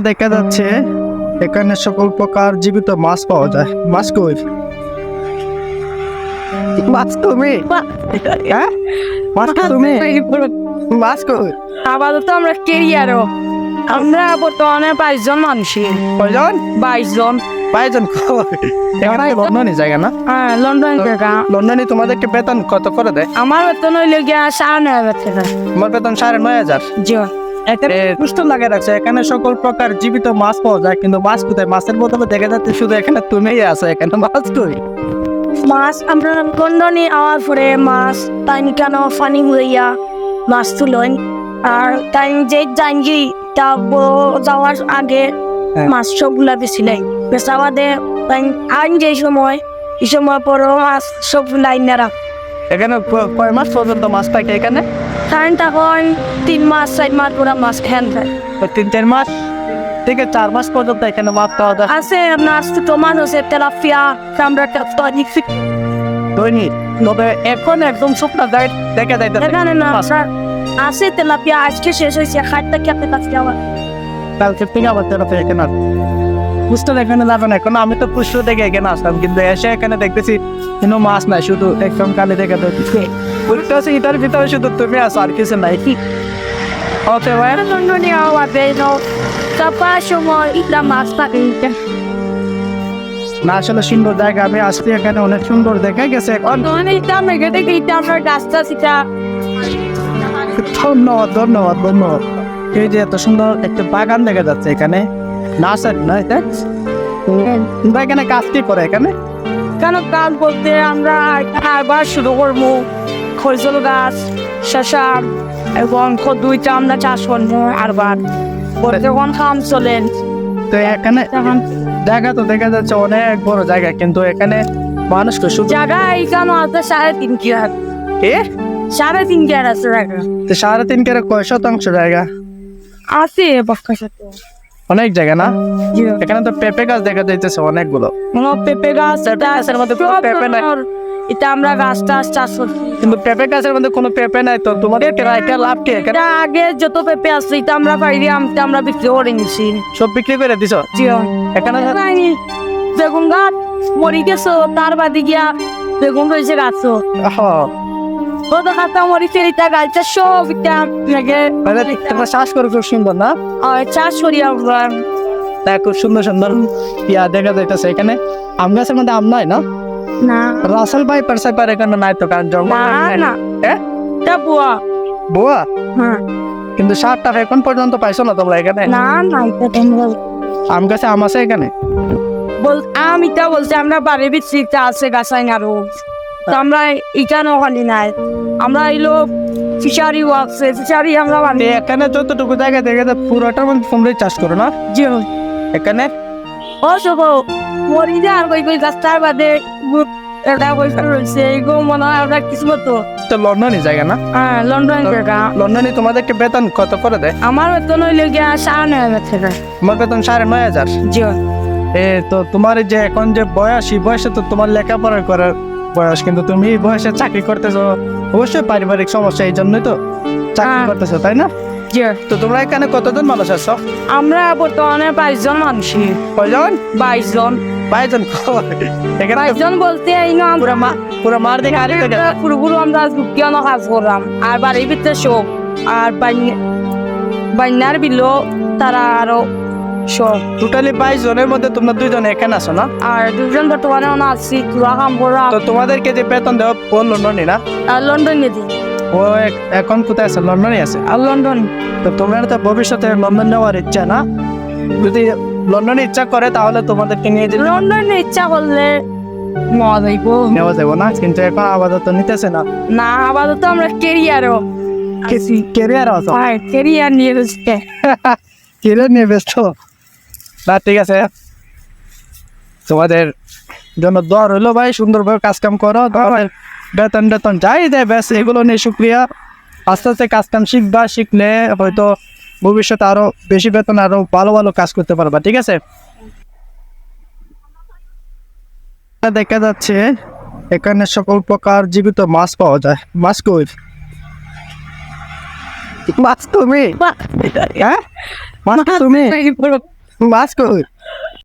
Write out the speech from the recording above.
দেখা যাচ্ছে এখানে সকল প্রকার জীবিত মাছ পাওয়া যায়। মাছ কই? মাছ তুমি? হ্যাঁ? মাছ তুমি? মাছ কই? আপাতত আমরা কেরিয়ারও। আমরা বর্তমানে বাইশ জন মানুষই। কয়জন? বাইশ জন। পাঁচজন এখানে লন্ডনে জায়গা না? হ্যাঁ লন্ডন থেকে লন্ডনে তোমাদেরকে বেতন কত করে দেয়? আমার বেতন হইলে গিয়া সাড়ে নয় হাজার টাকা। তোমার বেতন সাড়ে নয় হাজার? জি। এখানে পুষ্ট লাগে রাখছে এখানে সকল প্রকার জীবিত মাছ পাওয়া যায় কিন্তু মাছ কোথায়? মাছের বদলে দেখা যাচ্ছে শুধু এখানে তুমিই আছো এখানে মাছ কই? মাছ আমরা লন্ডনে আওয়ার পরে মাছ তাই কেন ফানি হইয়া মাছ তুলেন আর তাই যে জানগি তা ব- যাওয়ার আগে হ্যাঁ। মাছ সবগুলা বেছিলেন। বেচা বাদে তাই আইন যে সময় এই সময় পরও মাছ সব লাইন এখানে কয় মাস পর্যন্ত মাছ থাকে এখানে? কারণ তখন তিন মাস চার মাস পুরা খেন যায়। ওই তিন চার মাস থেকে চার মাস পর্যন্ত এখানে মাছ পাওয়া যায়। আছে আপনার মাছ আছে তেলাপিয়া চামড়া টনিক দৈনিক তবে এখন একদম শুকনা যায় দেখা যায় এখানে না আপনার আছে তেলাপিয়া আজকে শেষ হয়েছে খাটটা কি আপনি কাছে আবার কালকে থেকে আবার এখানে এখানে যাবে না এখন আমি তো পুষ্প থেকে এখানে আসলাম কিন্তু এসে এখানে দেখতেছি কোনো মাছ নাই শুধু একদম কালে দেখে দেখতেছি এটার ভিতরে শুধু তুমি আসো আর কিছু নাই। কি ওকে ভাই না। আসলে সুন্দর জায়গা আমি আসছি এখানে অনেক সুন্দর দেখা গেছে এখন। ধন্যবাদ ধন্যবাদ ধন্যবাদ। এই যে এত সুন্দর একটা বাগান দেখা যাচ্ছে এখানে। না এটা তোমরা এখানে কাজ কি করে এখানে? কেন কাল বলতে আমরা এখানে আবার শুরু করব। খরজল গাছ শশা এবং দুইটা আমরা চাষ করব আরবার। পরে যখন কাম চলেন। তো এখানে জায়গা তো দেখা যাচ্ছে অনেক বড় জায়গা কিন্তু এখানে মানুষকে শুধু জায়গা এইখানে আছে সাড়ে তিন কিয়ার। এ সাড়ে তিন কিয়ার আছে জায়গা। তো সাড়ে তিন কেরে কয় শতাংশ জায়গা? আছে পাক্কা সাথে। অনেক জায়গা না? এখানে তো পেঁপে গাছ দেখা যাইতেছে অনেকগুলো। পেঁপে গাছ পেঁপে গাছের মধ্যে কোনো পেঁপে নাই। এটা আমরা গাছ টাছ চাষ করছি কিন্তু পেঁপে গাছের মধ্যে কোনো পেঁপে নাই তো? তোমাদের এটা লাভ কি এখানে? এটা আগে যত পেঁপে আছে এটা আমরা পাইলে আমতে আমরা বিক্রি করে নিছি। সব বিক্রি করে দিছো? জিও এখানে নাই, বেগুন গাছ মরি গেছো তার বাদে গিয়া বেগুন রয়েছে গাছ হ্যাঁ কত খাতা সব এটা লাগে। তোমরা শ্বাস করে খুব সুন্দর না? আর চাষ করি আমরা। তা খুব সুন্দর সুন্দর। ইয়া দেখা যাইতেছে এখানে। আম গাছের মধ্যে আম নাই না? না। রাসেল ভাই এখানে নাই তো কারণ না এটা বুয়া। বুয়া? হ্যাঁ। কিন্তু সার টাকা এখন পর্যন্ত পাইছো না তোমরা এখানে? না না এটা তোমরা আম গাছে আম আছে এখানে? বল আমি তা বলছি আমরা বাড়ির ভিতরে আছে গাছাইন আরও। তো আমরা এখানে ওখানে নাই। আমরা এলো ফিশারি ওয়াকছে ফিশারি আমরা তো বানিয়ে এখানে যতটুকু জায়গা দেখা যায় পুরোটা মধ্যে তোমরাই চাষ করো না? যে এখানে? ও সব মরি যে আর কই কই গাছ তার বাদে এটা বসে রয়েছে এগো মনে হয় আমরা কিছু মতো তো লন্ডনই জায়গা না? হ্যাঁ লন্ডন জায়গা। লন্ডনে তোমাদেরকে বেতন কত করে দেয়? আমার বেতন হইলে গিয়া সাড়ে নয় হাজার টাকা। তোমার বেতন সাড়ে নয় হাজার? জি। এ তো তোমার যে এখন যে বয়স এই বয়সে তো তোমার লেখাপড়া করার বয়স কিন্তু তুমি এই বয়সে চাকরি করতেছো। অবশ্যই পারিবারিক সমস্যা এই জন্যই তো চাকরি হ্যাঁ। করতেছো তাই না? তো তোমরা এখানে কতজন মানুষ আছো? আমরা বর্তমানে বাইশ জন মানুষই কয়জন? বাইশ জন। বাইশজন এখানে বাইশ জন বলতে এই না পুরো মা পুরো মার দেখে আর পুরোপুরি আমরা দুঃখিয়ানো কাজ করলাম আর বাড়ির ভিতরে সব আর বান্যার বিলো তারা আরও সব টোটালি বাইশ জনের মধ্যে তোমরা দুইজন এখানে আছো না? আর দুজন বর্তমানে ওনা আছি তুলা কাম করা তো তোমাদেরকে যে বেতন দেওয়া ও লন্ডনে না? লন্ডনে দিই ও এখন কোথায় আছে? লন্ডনে আছে? আর লন্ডন তো তোমরা তো ভবিষ্যতে লন্ডন নেওয়ার ইচ্ছা না? যদি লন্ডনে ইচ্ছা করে তাহলে তোমাদেরকে নিয়ে যে লন্ডনে ইচ্ছা করলে নেওয়া যাইব। নেওয়া যাব না? কিন্তু এখন আপাতত নিতেছে না। না আপাতত আমরা কেরিয়ারও কেরিয়ার আছে। কেরিয়ার নিয়ে রয়েছে কেরিয়ার নিয়ে ব্যস্ত? না ঠিক আছে। তোমাদের জন্য দর হইল ভাই সুন্দরভাবে কাজ কাম করো তোমাদের বেতন বেতন যাই দেয় ব্যাস এগুলো নিয়ে শুক্রিয়া। আস্তে আস্তে কাজ কাম শিখবা শিখলে হয়তো ভবিষ্যতে আরও বেশি বেতন আরও ভালো ভালো কাজ করতে পারবা ঠিক আছে? দেখা যাচ্ছে এখানে সকল প্রকার জীবিত মাছ পাওয়া যায়। মাছ কই? মাছ তুমি? হ্যাঁ? মাছ তুমি? মাছ কই